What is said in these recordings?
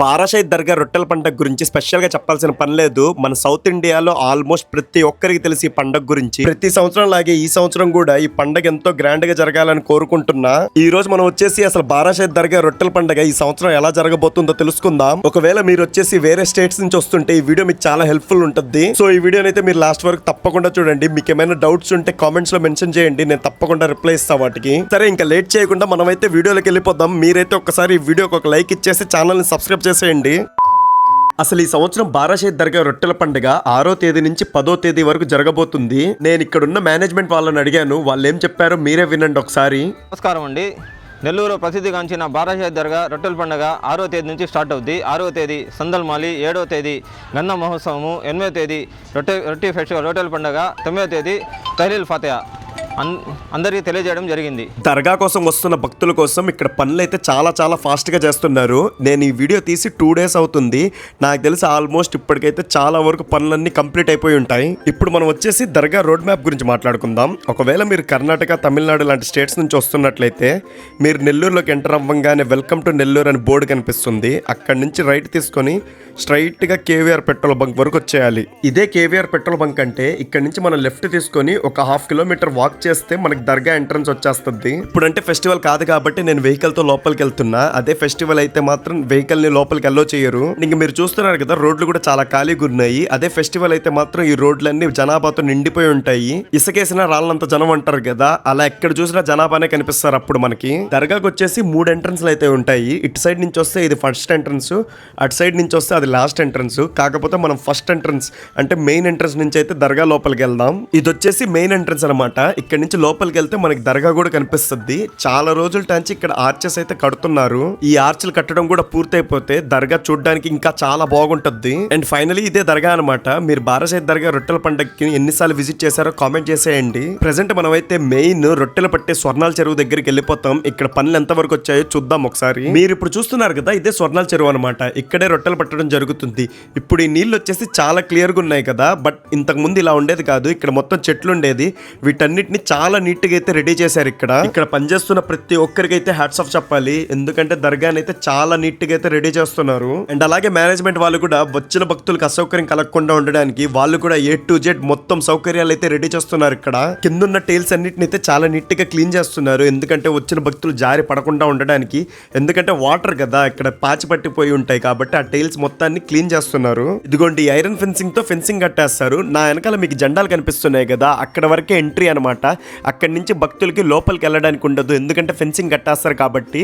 బారాషాయి దర్గా రొట్టెల పండగ గురించి స్పెషల్గా చెప్పాల్సిన పని లేదు. మన సౌత్ ఇండియాలో ఆల్మోస్ట్ ప్రతి ఒక్కరికి తెలిసి ఈ పండగ గురించి. ప్రతి సంవత్సరం లాగే ఈ సంవత్సరం కూడా ఈ పండగ ఎంతో గ్రాండ్గా జరగాలని కోరుకుంటున్నా. ఈ రోజు మనం వచ్చేసి అసలు బారాషాయి దర్గా రొట్టెల పండగ ఈ సంవత్సరం ఎలా జరగబోతుందో తెలుసుకుందాం. ఒకవేళ మీరు వచ్చేసి వేరే స్టేట్స్ నుంచి వస్తుంటే ఈ వీడియో మీకు చాలా హెల్ప్ఫుల్ ఉంటుంది. సో ఈ వీడియోని అయితే మీరు లాస్ట్ వరకు తప్పకుండా చూడండి. మీకు ఏమైనా డౌట్స్ ఉంటే కామెంట్స్లో మెన్షన్ చేయండి. నేను తప్పకుండా రిప్లై ఇస్తాను వాటికి. సరే ఇంకా లేట్ చేయకుండా మనమైతే వీడియోలోకి వెళ్ళిపోదాం. మీరైతే ఒకసారి ఈ వీడియోకి ఒక లైక్ ఇచ్చేసి ఛానల్ని సబ్స్క్రైబ్ చేసేయండి. అసలు ఈ సంవత్సరం బారాషేద్ దర్గా రొట్టెల పండుగ ఆరో తేదీ నుంచి పదో తేదీ వరకు జరగబోతుంది. నేను ఇక్కడున్న మేనేజ్మెంట్ వాళ్ళని అడిగాను. వాళ్ళు ఏం చెప్పారో మీరే వినండి ఒకసారి. నమస్కారం అండి. నెల్లూరు ప్రసిద్ధిగాంచిన బారాషాహి దర్గా రొట్టెల పండుగ ఆరో తేదీ నుంచి స్టార్ట్ అవుద్ది. ఆరో తేదీ సందల్మాలి ఏడో తేదీ గంధ మహోత్సవము ఎనిమిదో తేదీ రొట్టె రొట్టె ఫెస్టివల్ రొట్టెల పండుగ తొమ్మిదో తేదీ తహలీల్ ఫాతిహా. అందరికీ తెలియజేయడం జరిగింది. దర్గా కోసం వస్తున్న భక్తుల కోసం ఇక్కడ పనులు అయితే చాలా చాలా ఫాస్ట్గా చేస్తున్నారు. నేను ఈ వీడియో తీసి టూ డేస్ అవుతుంది. నాకు తెలిసి ఆల్మోస్ట్ ఇప్పటికైతే చాలా వరకు పనులన్నీ కంప్లీట్ అయిపోయి ఉంటాయి. ఇప్పుడు మనం వచ్చేసి దర్గా రోడ్ మ్యాప్ గురించి మాట్లాడుకుందాం. ఒకవేళ మీరు కర్ణాటక తమిళనాడు లాంటి స్టేట్స్ నుంచి వస్తున్నట్లయితే మీరు నెల్లూరులోకి ఎంటర్ అవ్వగానే వెల్కమ్ టు నెల్లూరు అని బోర్డు కనిపిస్తుంది. అక్కడి నుంచి రైట్ తీసుకొని స్ట్రైట్గా కేవీఆర్ పెట్రోల్ బంక్ వరకు వచ్చేయాలి. ఇదే కేవీఆర్ పెట్రోల్ బంక్ అంటే ఇక్కడ నుంచి మనం లెఫ్ట్ తీసుకొని ఒక హాఫ్ కిలోమీటర్ వాక్ చేస్తే మనకి దర్గా ఎంట్రన్స్ వచ్చేస్తుంది. ఇప్పుడంటే ఫెస్టివల్ కాదు కాబట్టి నేను వెహికల్తో లోపలికి వెళ్తున్నా. అదే ఫెస్టివల్ అయితే మాత్రం వెహికల్ని లోపలికి ఎల్లో చేయరు. ఇంక మీరు చూస్తున్నారు కదా రోడ్లు కూడా చాలా ఖాళీగా ఉన్నాయి అదే ఫెస్టివల్ అయితే మాత్రం ఈ రోడ్లన్నీ జనాభాతో నిండిపోయి ఉంటాయి. ఇసుకేసిన రాళ్ళంత జనం అంటారు కదా అలా ఎక్కడ చూసినా జనాభానే కనిపిస్తారు అప్పుడు మనకి. దర్గాకి వచ్చేసి మూడు ఎంట్రన్స్లు అయితే ఉంటాయి. ఇటు సైడ్ నుంచి వస్తే ఇది ఫస్ట్ ఎంట్రన్స్ అటు సైడ్ నుంచి వస్తే అది లాస్ట్ ఎంట్రన్స్. కాకపోతే మనం ఫస్ట్ ఎంట్రన్స్ అంటే మెయిన్ ఎంట్రన్స్ నుంచి అయితే దర్గా లోపలికి వెళ్దాం. ఇది వచ్చేసి మెయిన్ ఎంట్రన్స్ అనమాట ఇక్కడ నుంచి లోపలికి వెళ్తే మనకి దర్గా కూడా కనిపిస్తుంది. చాలా రోజుల టాంచి ఇక్కడ ఆర్చెస్ అయితే కడుతున్నారు. ఈ ఆర్చ్లు కట్టడం కూడా పూర్తయిపోతే దర్గా చూడడానికి ఇంకా చాలా బాగుంటుంది. అండ్ ఫైనలీ ఇదే దర్గా అనమాట మీరు బారాసైద్ దర్గా రొట్టెల పండగకి ఎన్నిసార్లు విజిట్ చేశారో కామెంట్ చేసేయండి. ప్రెసెంట్ మనమైతే మెయిన్ రొట్టెలు పట్టే స్వర్ణాల చెరువు దగ్గరికి వెళ్ళిపోతాం. ఇక్కడ పనులు ఎంత వరకు వచ్చాయో చూద్దాం ఒకసారి. మీరు ఇప్పుడు చూస్తున్నారు కదా ఇదే స్వర్ణాల చెరువు అనమాట ఇక్కడే రొట్టెలు పట్టడం జరుగుతుంది. ఇప్పుడు ఈ నీళ్ళు వచ్చేసి చాలా క్లియర్గా ఉన్నాయి కదా. బట్ ఇంతకు ముందు ఇలా ఉండేది కాదు. ఇక్కడ మొత్తం చెట్లు ఉండేది. వీటన్నిటిని చాలా నీట్గా అయితే రెడీ చేశారు ఇక్కడ. ఇక్కడ పనిచేస్తున్న ప్రతి ఒక్కరికి అయితే హ్యాట్స్ ఆఫ్ చెప్పాలి. ఎందుకంటే దర్గాని అయితే చాలా నీట్గా అయితే రెడీ చేస్తున్నారు. అండ్ అలాగే మేనేజ్మెంట్ వాళ్ళు కూడా వచ్చిన భక్తులకు అసౌకర్యం కలగకుండా ఉండడానికి వాళ్ళు కూడా ఏ టు జెడ్ మొత్తం సౌకర్యాలు అయితే రెడీ చేస్తున్నారు ఇక్కడ. కిందున్న టైల్స్ అన్నిటిని అయితే చాలా నీట్గా క్లీన్ చేస్తున్నారు. ఎందుకంటే వచ్చిన భక్తులు జారి పడకుండా ఉండడానికి. ఎందుకంటే వాటర్ కదా ఇక్కడ పాచి పట్టిపోయి ఉంటాయి కాబట్టి ఆ టైల్స్ మొత్తాన్ని క్లీన్ చేస్తున్నారు. ఇదిగోండి ఐరన్ ఫెన్సింగ్తో ఫెన్సింగ్ కట్టేస్తారు. నా వెనకాల మీకు జెండాలు కనిపిస్తున్నాయి కదా అక్కడ వరకే ఎంట్రీ అనమాట అక్కడి నుంచి భక్తులకి లోపలికి వెళ్ళడానికి ఉండదు. ఎందుకంటే ఫెన్సింగ్ కట్టేస్తారు కాబట్టి.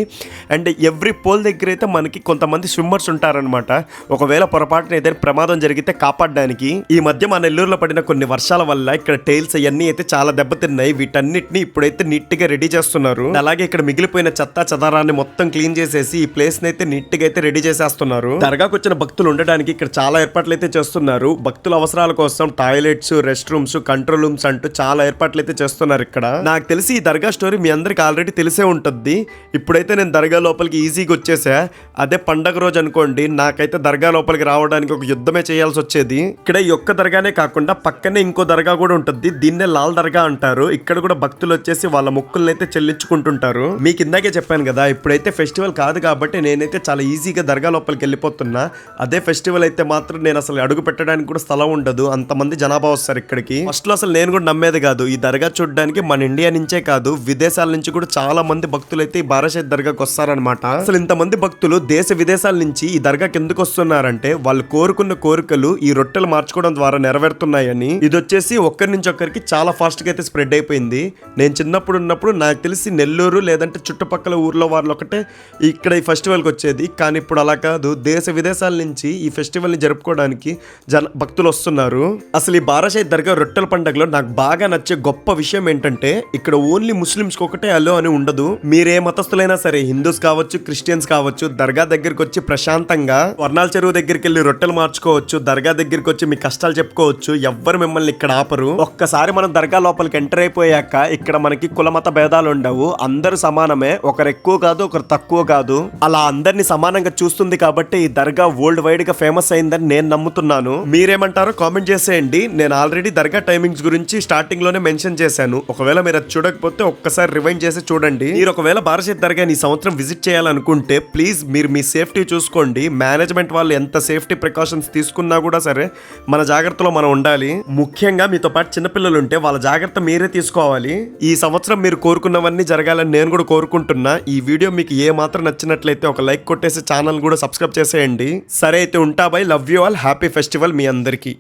అండ్ ఎవ్రీ పోల్ దగ్గర అయితే మనకి కొంతమంది స్విమ్మర్స్ ఉంటారనమాట ఒకవేళ పొరపాటున ఏదైనా ప్రమాదం జరిగితే కాపాడడానికి. ఈ మధ్య మన నెల్లూరులో పడిన కొన్ని వర్షాల వల్ల ఇక్కడ టైల్స్ అవన్నీ అయితే చాలా దెబ్బతిన్నాయి. వీటన్నిటిని ఇప్పుడైతే నీట్గా రెడీ చేస్తున్నారు. అలాగే ఇక్కడ మిగిలిపోయిన చెత్త చెదారాన్ని మొత్తం క్లీన్ చేసేసి ఈ ప్లేస్ అయితే నీట్గా అయితే రెడీ చేసేస్తున్నారు. దర్గాకు వచ్చిన భక్తులు ఉండడానికి ఇక్కడ చాలా ఏర్పాట్లు అయితే చేస్తున్నారు. భక్తుల అవసరాల కోసం toilets rest rooms control rooms అంటూ చాలా ఏర్పాట్లు అయితే చేస్తున్నారు. ఇక్కడ. నాకు తెలిసి ఈ దర్గా స్టోరీ మీ అందరికి ఆల్రెడీ తెలిసే ఉంటుంది. ఇప్పుడైతే నేను దర్గా లోపలికి ఈజీగా వచ్చేసా. అదే పండగ రోజు అనుకోండి నాకైతే దర్గా లోపలికి రావడానికి ఒక యుద్ధమే చేయాల్సి వచ్చేది. ఇక్కడ ఈ ఒక్క దర్గానే కాకుండా పక్కనే ఇంకో దర్గా కూడా ఉంటుంది. దీన్నే లాల్ దర్గా అంటారు. ఇక్కడ కూడా భక్తులు వచ్చేసి వాళ్ళ మొక్కుల్ని అయితే చెల్లించుకుంటుంటారు. మీకు ఇందాకే చెప్పాను కదా ఇప్పుడైతే ఫెస్టివల్ కాదు కాబట్టి నేనైతే చాలా ఈజీగా దర్గా లోపలికి వెళ్ళిపోతున్నా. అదే ఫెస్టివల్ అయితే మాత్రం నేను అసలు అడుగు పెట్టడానికి కూడా స్థలం ఉండదు. అంతమంది జనాభా వస్తారు ఇక్కడికి. ఫస్ట్లో అసలు నేను కూడా నమ్మేది కాదు. ఈ దర్గా చూడడానికి మన ఇండియా నుంచే కాదు విదేశాల నుంచి కూడా చాలా మంది భక్తులు అయితే ఈ బారాషేద్ దర్గాకి వస్తారనమాట అసలు ఇంతమంది భక్తులు దేశ విదేశాల నుంచి ఈ దర్గాకి ఎందుకు వస్తున్నారంటే వాళ్ళు కోరుకున్న కోరికలు ఈ రొట్టెలు మార్చుకోవడం ద్వారా నెరవేరుతున్నాయని. ఇది వచ్చేసి ఒక్కరి నుంచి ఒక్కరికి చాలా ఫాస్ట్గా అయితే స్ప్రెడ్ అయిపోయింది. నేను చిన్నప్పుడు ఉన్నప్పుడు నాకు తెలిసి నెల్లూరు లేదంటే చుట్టుపక్కల ఊర్లో వాళ్ళు ఒకటే ఇక్కడ ఈ ఫెస్టివల్కి వచ్చేది. కానీ ఇప్పుడు అలా కాదు. దేశ విదేశాల నుంచి ఈ ఫెస్టివల్ని జరుపుకోవడానికి జన భక్తులు వస్తున్నారు. అసలు ఈ బారాషాయి దర్గా రొట్టెల పండుగలో నాకు బాగా నచ్చే గొప్ప విషయం ఏంటంటే ఇక్కడ ఓన్లీ ముస్లిమ్స్ ఒకటే అలో అని ఉండదు. మీరే మతస్థులైనా సరే హిందూస్ కావచ్చు క్రిస్టియన్స్ కావచ్చు దర్గా దగ్గరికి వచ్చి ప్రశాంతంగా వర్ణాల చెరువు దగ్గరికి వెళ్ళి రొట్టెలు మార్చుకోవచ్చు దర్గా దగ్గరికి వచ్చి మీ కష్టాలు చెప్పుకోవచ్చు ఎవ్వరు మిమ్మల్ని ఇక్కడ ఆపరు. ఒక్కసారి మనం దర్గా లోపలికి ఎంటర్ అయిపోయాక ఇక్కడ మనకి కుల మత భేదాలు ఉండవు. అందరూ సమానమే. ఒకరు ఎక్కువ కాదు ఒకరు తక్కువ కాదు. అలా అందరినీ సమానంగా చూస్తుంది కాబట్టి ఈ దర్గా వరల్డ్ వైడ్గా ఫేమస్ అయిందని నేను నమ్ముతున్నాను. మీరేమంటారో కామెంట్ చేసేయండి. నేను ఆల్రెడీ దర్గా టైమింగ్స్ గురించి స్టార్టింగ్లోనే మెన్షన్ చేశాను. చేశాను. ఒకవేళ మీరు అది చూడకపోతే ఒక్కసారి రివైండ్ చేసి చూడండి. మీరు ఒకవేళ భారతీయ దర్గాని ఈ సంవత్సరం విజిట్ చేయాలనుకుంటే ప్లీజ్ మీరు మీ సేఫ్టీ చూసుకోండి. మేనేజ్మెంట్ వాళ్ళు ఎంత సేఫ్టీ ప్రికాషన్స్ తీసుకున్నా కూడా సరే మన జాగ్రత్తలో మనం ఉండాలి. ముఖ్యంగా మీతో పాటు చిన్నపిల్లలు ఉంటే వాళ్ళ జాగ్రత్త మీరే తీసుకోవాలి. ఈ సంవత్సరం మీరు కోరుకున్నవన్నీ జరగాలని నేను కూడా కోరుకుంటున్నా. ఈ వీడియో మీకు ఏ మాత్రం నచ్చినట్లయితే ఒక లైక్ కొట్టేసి ఛానల్ కూడా సబ్స్క్రైబ్ చేసేయండి. సరే అయితే ఉంటా bye love you all happy festival మీ అందరికీ.